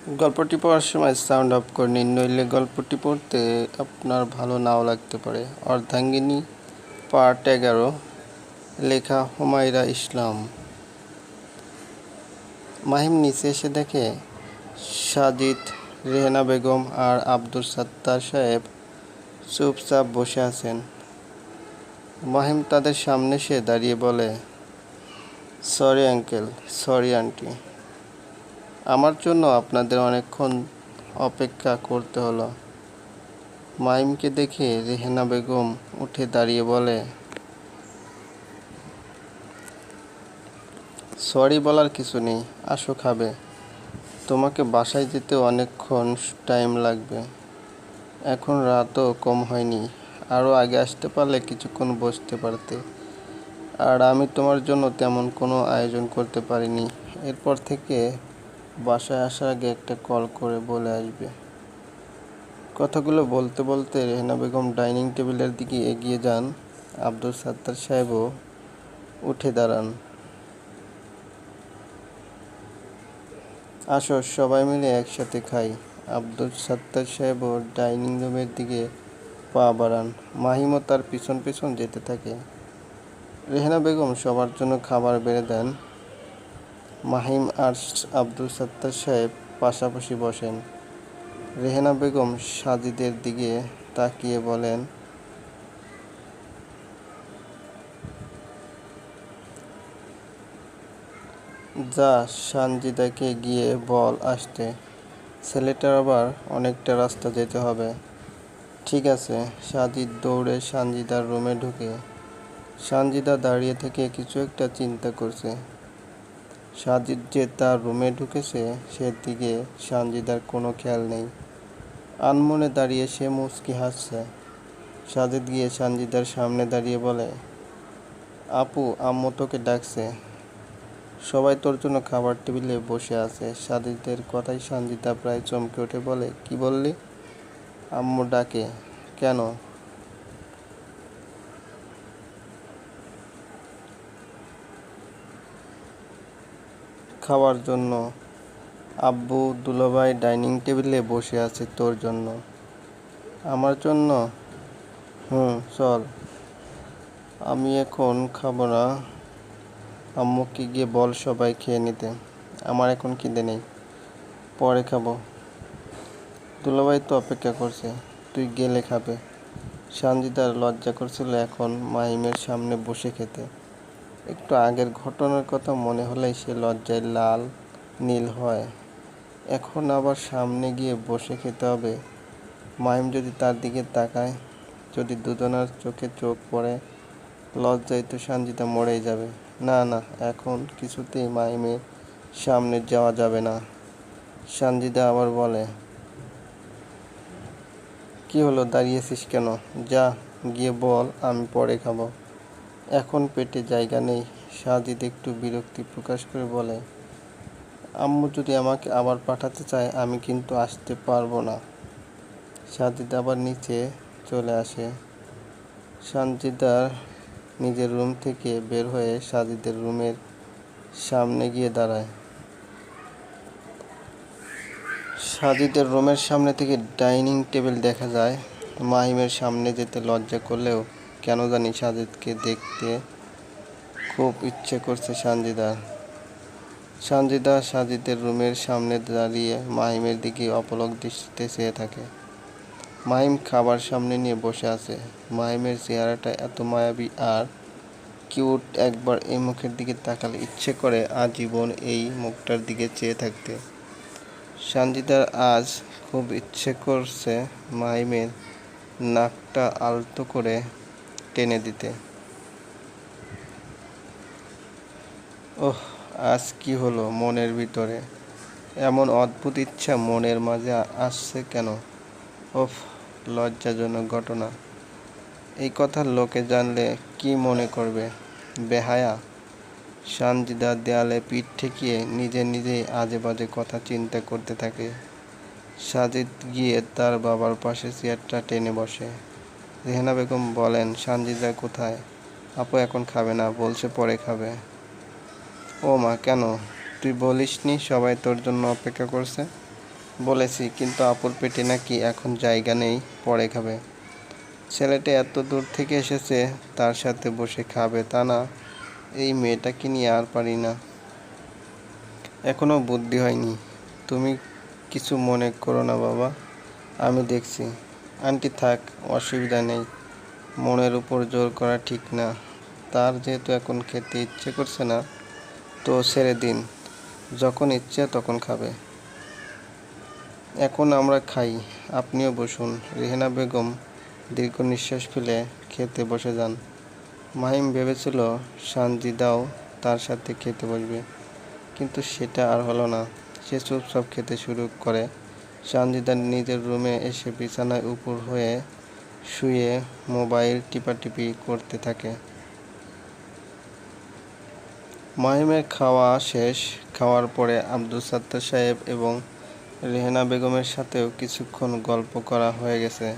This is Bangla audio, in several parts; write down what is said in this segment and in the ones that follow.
গল্পটি পড়ার সময় সাউন্ড অফ করে নিন, নইলে গল্পটি পড়তে আপনার ভালো নাও লাগতে পারে। অর্ধাঙ্গিনী পার্ট এগারো, লেখা হুমায়রা ইসলাম। মাহিম নিচে এসে দেখে, সাজিদ, রেহেনা বেগম আর আব্দুল সাত্তার সাহেব চুপচাপ বসে আছেন। মাহিম তাদের সামনে সে দাঁড়িয়ে বলে সরি আঙ্কেল সরি আন্টি আমার জন্য আপনাদের অনেকক্ষণ অপেক্ষা করতে হলো। মাইমকে দেখে রেহেনা বেগম উঠে দাঁড়িয়ে বলে, সরি বলার কিছু নেই, আসো খাবে। তোমাকে বাসায় যেতে অনেকক্ষণ টাইম লাগবে। এখন রাতও কম হয়নি আরও আগে আসতে পারলে কিছুক্ষণ বসতে পারতে। আর আমি তোমার জন্য তেমন কোনো আয়োজন করতে পারিনি। এরপর থেকে বাসায় আসার আগে একটা কল করে বলে আসবে। কথাগুলো বলতে বলতে রেহনা বেগম ডাইনিং টেবিলের দিকে এগিয়ে যান। আব্দুল সাত্তার সাহেবও উঠে দাঁড়ান। আসো, সবাই মিলে একসাথে খাই। আব্দুল সাত্তার সাহেবও ডাইনিং রুমের দিকে পা বাড়ান। মাহিমও তার পিছন পিছন যেতে থাকে। রেহেনা বেগম সবার জন্য খাবার বেড়ে দেন। মাহিম আর আব্দুল সত্তার সাহেব পাশাপাশি বসেন। রেহেনা বেগম সাজিদের দিকে তাকিয়ে বলেন, যা সানজিদাকে গিয়ে বল আসতে, ছেলেটার আবার অনেকটা রাস্তা যেতে হবে। ঠিক আছে, সাজিদ দৌড়ে সানজিদার রুমে ঢুকে। সানজিদা দাঁড়িয়ে থেকে কিছু একটা চিন্তা করছে। সাজিদ যে তার রুমে ঢুকেছে, সেদিকে সানজিদার কোনো খেয়াল নেই। আনমনে দাঁড়িয়ে সে মুচকি হাসছে। সাজিদ গিয়ে সানজিদার সামনে দাঁড়িয়ে বলে, আপু, আম্মু তোকে ডাকছে। সবাই তোর জন্য খাবার টেবিলে বসে আছে। সাজিদের কথাই সানজিদা প্রায় চমকে উঠে বলে, কি বললি? আম্মু ডাকে, কেন? খাওয়ার জন্য। আব্বু দুলাভাই ডাইনিং টেবিলে বসে আছে তোর জন্য। আমার জন্য? হুম, চল। আমি এখন খাব না। আম্মুকে গিয়ে বল সবাই খেয়ে নিতে। আমার এখন খিদে নেই। পরে খাব। দুলাভাই তো অপেক্ষা করছে। তুই গেলে খাবে। সানজিদার লজ্জা করছিল এখন মাহিমের সামনে বসে খেতে। একটু আগের ঘটনার কথা মনে হলেই সে লজ্জায় লাল, নীল হয়। এখন আবার সামনে গিয়ে বসে খেতে হবে। মাহিম যদি তার দিকে তাকায়, যদি দুজনার চোখে চোখ পড়ে, লজ্জায় তো সানজিদা মরেই যাবে। না না, এখন কিছুতেই মাহিমের সামনে যাওয়া যাবে না। সানজিদা আবার বলে, কি হলো, দাঁড়িয়েছিস কেন? যা, গিয়ে বল, আমি পরে খাব। এখন পেটে জায়গা নেই। সাজিদ একটু বিরক্তি প্রকাশ করে বলে, আম্মু যদি আমাকে আবার পাঠাতে চায়, আমি কিন্তু আসতে পারব না। সাজিদ আবার নিচে চলে আসে। সানজিদার নিজের রুম থেকে বের হয়ে সাজিদের রুমের সামনে গিয়ে দাঁড়ায়। সাজিদের রুমের সামনে থেকে ডাইনিং টেবিল দেখা যায়। মাহিমের সামনে যেতে লজ্জা করলেও কেন জানি সাজিদকে দেখতে খুব ইচ্ছে করছে সানজিদার সানজিদা সাজিদের রুমের সামনে দাঁড়িয়ে মাহিমের দিকে অপলক দৃষ্টিতে চেয়ে থাকে। মাহিম খাবার সামনে নিয়ে বসে আছে। মাহিমের চেহারাটা এত মায়াবী আর কিউট, একবার এই মুখের দিকে তাকালে ইচ্ছে করে আজীবন এই মুখটার দিকে চেয়ে থাকতে। সানজিদার আজ খুব ইচ্ছে করছে মাহিমের নাকটা আলতো করে টেনে দিতে। ওহ, আজ কি হলো মনের ভিতরে? এমন অদ্ভুত ইচ্ছা মনের মাঝে আসছে কেন? ওফ, লজ্জাজনক ঘটনা। এই কথা লোকে জানলে কি মনে করবে? বেহায়া? সানজিদা দেয়ালে পিঠ ঠেকিয়ে নিজে নিজেই আজে বাজে কথা চিন্তা করতে থাকে। সাজিদ গিয়ে তার বাবার পাশে চেয়ারটা টেনে বসে। রেহানা বেগম বলেন, সানজিদা কোথায়? আপু এখন খাবে না, বলছে পরে খাবে। ও মা, কেন? তুই বলিসনি সবাই তোর জন্য অপেক্ষা করছে? বলেছি, কিন্তু আপুর পেটে নাকি এখন জায়গা নেই, পরে খাবে। ছেলেটা এত দূর থেকে এসেছে, তার সাথে বসে খাবে তা না, এই মেয়েটাকে নিয়ে আর পারি না। এখনও বুদ্ধি হয়নি। তুমি কিছু মনে করো না বাবা, আমি দেখছি। আন্টি থাক, অসুবিধা নেই। মনের উপর জোর করা ঠিক না। তার যেহেতু এখন খেতে ইচ্ছে করছে না, তো ছেড়ে দিন। যখন ইচ্ছে তখন খাবে। এখন আমরা খাই। আপনিও বসুন। রেহেনা বেগম দীর্ঘ নিঃশ্বাস ফেলে খেতে বসে যান। মাহিম ভেবেছিল সানজিদাও তার সাথে খেতে বসবে। কিন্তু সেটা আর হলো না। সে চুপচাপ খেতে শুরু করে। সানজিদা নিজের রুমে এসে বিছানায় উপর হয়ে শুয়ে মোবাইল টিপাটিপি করতে থাকে। মাহিমের খাওয়া শেষ, খাওয়ার পরে আব্দুল সাত্তার সাহেব এবং রেহেনা বেগমের সাথেও কিছুক্ষণ গল্প করা হয়ে গেছে।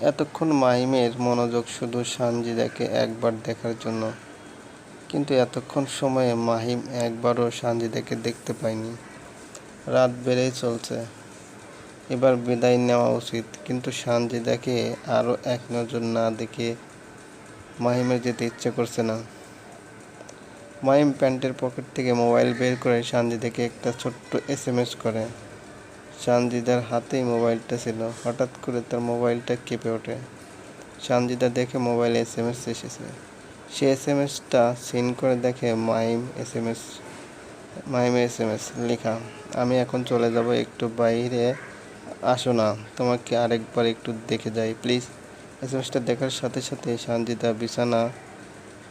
এতক্ষণ মাহিমের মনোযোগ শুধু সানজিদাকে একবার দেখার জন্য, কিন্তু এতক্ষণ সময়ে মাহিম একবারও সানজিদাকে দেখতে পায়নি। রাত বেড়েই চলছে। এবার বিদায় নেওয়া উচিত, কিন্তু সানজিদাকে আরও এক নজর না দেখে মাহিমের যেতে ইচ্ছে করছে না। মাহিম প্যান্টের পকেট থেকে মোবাইল বের করে সানজিদাকে একটা ছোট্ট এস এম এস করে। সানজিদার হাতেই মোবাইলটা ছিল, হঠাৎ করে তার মোবাইলটা কেঁপে ওঠে। সানজিদা দেখে মোবাইলে এস এম এস এসেছে। সে এস এম এসটা সিন করে দেখে মাহিম এস এম এস মাহিমের এস এম এস লেখা। আমি এখন চলে যাব একটু বাইরে। আসো না, তোমাকে আরেকবার একটু দেখে যাই, প্লিজ। এস এম এসটা দেখার সাথে সাথে সানজিদা বিছানা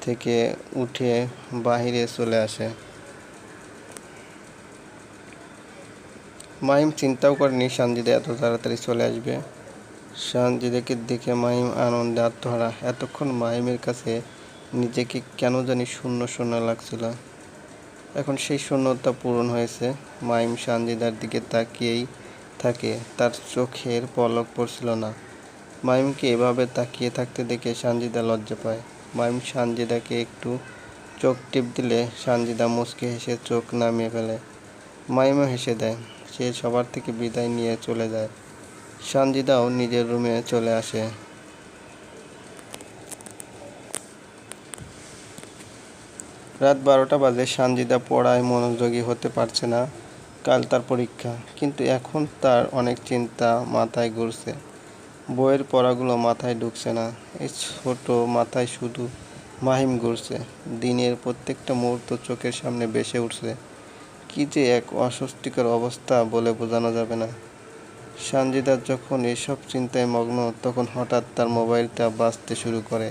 থেকে উঠে বাহিরে চলে আসে। মাহিম চিন্তাও করেনি সানজিদা এত তাড়াতাড়ি চলে আসবে। সানজিদাকে দেখে মাহিম আনন্দে আত্মহারা। এতক্ষণ মাহিমের কাছে নিজেকে কেন জানি শূন্য শূন্য লাগছিল। এখন সেই শূন্যতা পূরণ হয়েছে। মাইম সানজিদার দিকে তাকিয়েই থাকে, তার চোখের পলক পড়ছিল না। মাইমকে এভাবে তাকিয়ে থাকতে দেখে সানজিদা লজ্জা পায়। মাইম সানজিদাকে একটু চোখ টিপ দিলে সানজিদা মুচকে হেসে চোখ নামিয়ে ফেলে। মাইমও হেসে দেয়, সে সবার থেকে বিদায় নিয়ে চলে যায়। সানজিদাও নিজের রুমে চলে আসে। রাত বারোটা বাজে, সানজিদা পড়ায় মনোযোগী হতে পারছে না। কাল তার পরীক্ষা, কিন্তু এখন তার অনেক চিন্তা মাথায় ঘুরছে। বইয়ের পড়াগুলো মাথায় ঢুকছে না এই ছোট মাথায় শুধু মাহিম ঘুরছে। দিনের প্রত্যেকটা মুহূর্ত চোখের সামনে বেসে উঠছে। কি যে এক অস্বস্তিকর অবস্থা বলে বোঝানো যাবে না। সানজিদা যখন এসব চিন্তায় মগ্ন, তখন হঠাৎ তার মোবাইলটা বাঁচতে শুরু করে।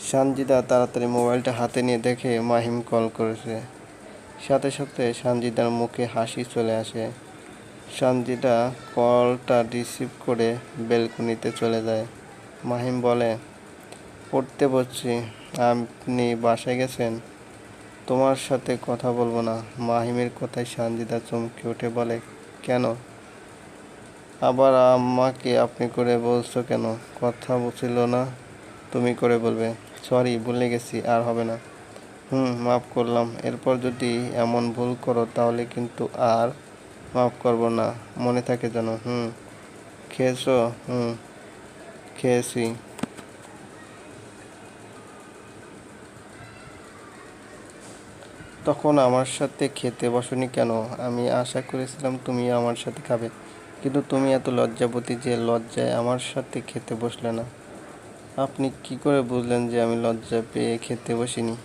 সানজিদা তাড়াতাড়ি মোবাইলটা হাতে নিয়ে দেখে মাহিম কল করেছে। সাথে সাথে সানজিদার মুখে হাসি চলে আসে। সানজিদা কলটা রিসিভ করে বেলকনিতে চলে যায়। মাহিম বলে, পড়তে বসছি। আপনি বাসায় গেছেন? তোমার সাথে কথা বলব না। মাহিমের কথায় সানজিদা চমকে উঠে বলে, কেন? আবার আমাকে আপনি করে বলছো কেন? কথা ছিল না, তুমি করে বলবে। সরি ভুলে গেছি, আর হবে না। হুম, মাফ করলাম। এরপর যদি এমন ভুল করো, তাহলে কিন্তু আর মাফ করব না। মনে থাকে যেন, হুম। খেয়েছো? হুম। খেয়েছি। তখন আমার সাথে খেতে বসনি কেন? আমি আশা করেছিলাম তুমি আমার সাথে খাবে। কিন্তু তুমি এত লজ্জাবতী যে লজ্জায় আমার সাথে খেতে বসলে না। আপনি কি করে বুঝলেন যে আমি লজ্জা পেয়ে খেতে বসিনি?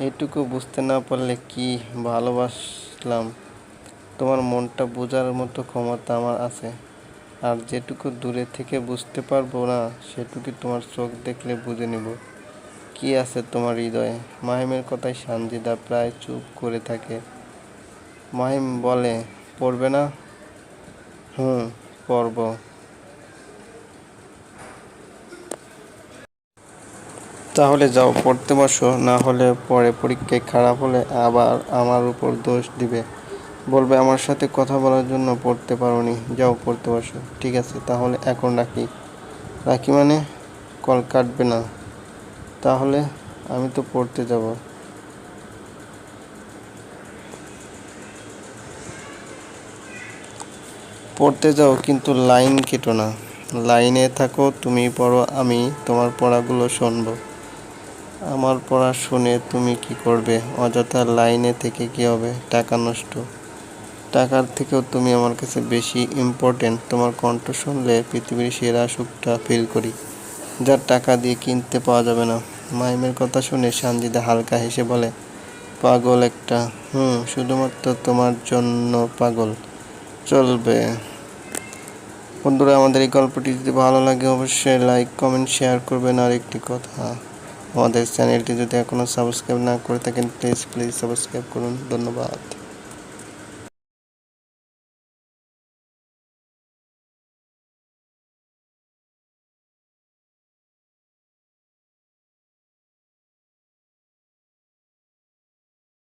এটুকু বুঝতে না পারলে কি ভালোবাসলাম? তোমার মনটা বোঝার মতো ক্ষমতা আমার আছে। আর যেটুকু দূরে থেকে বুঝতে পারব না, সেটুকু তোমার চোখ দেখলে বুঝে নেব। কি আছে তোমার হৃদয়ে? মাহিমের কথায় সানজিদা প্রায় চুপ করে থাকে। মাহিম বলে, পড়বে না? হুম, পড়ব। তাহলে যাও, পড়তে বসো, না হলে পরে পরীক্ষায় খারাপ হলে আবার আমার উপর দোষ দিবে। বলবে, আমার সাথে কথা বলার জন্য পড়তে পারোনি। যাও, পড়তে বসো। ঠিক আছে, তাহলে এখন রাখি। রাখি মানে কল কাটবে না। তাহলে আমি তো পড়তে যাব। পড়তে যাও, কিন্তু লাইন কেটো না। লাইনে থাকো, তুমি পড়ো, আমি তোমার পড়াগুলো শুনব। আমার পড়া শুনে তুমি কি করবে? অযথা লাইনে থেকে কি হবে? টাকা নষ্ট। টাকার থেকেও তুমি আমার কাছে বেশি ইম্পর্টেন্ট তোমার কণ্ঠ শুনলে পৃথিবীর সেরা সুখটা ফিল করি। যা টাকা দিয়ে কিনতে পাওয়া যাবে না। মাইমের কথা শুনে সানজিদা হালকা হেসে বলে, পাগল একটা। হুম, শুধুমাত্র তোমার জন্য পাগল। চলবে। বন্ধুরা, আমাদের এই গল্পটি যদি ভালো লাগে, অবশ্যই লাইক কমেন্ট শেয়ার করবেন। আর একটি কথা আমাদের চ্যানেলটি যদি এখনও সাবস্ক্রাইব না করে থাকেন প্লিজ প্লিজ সাবস্ক্রাইব করুন। ধন্যবাদ।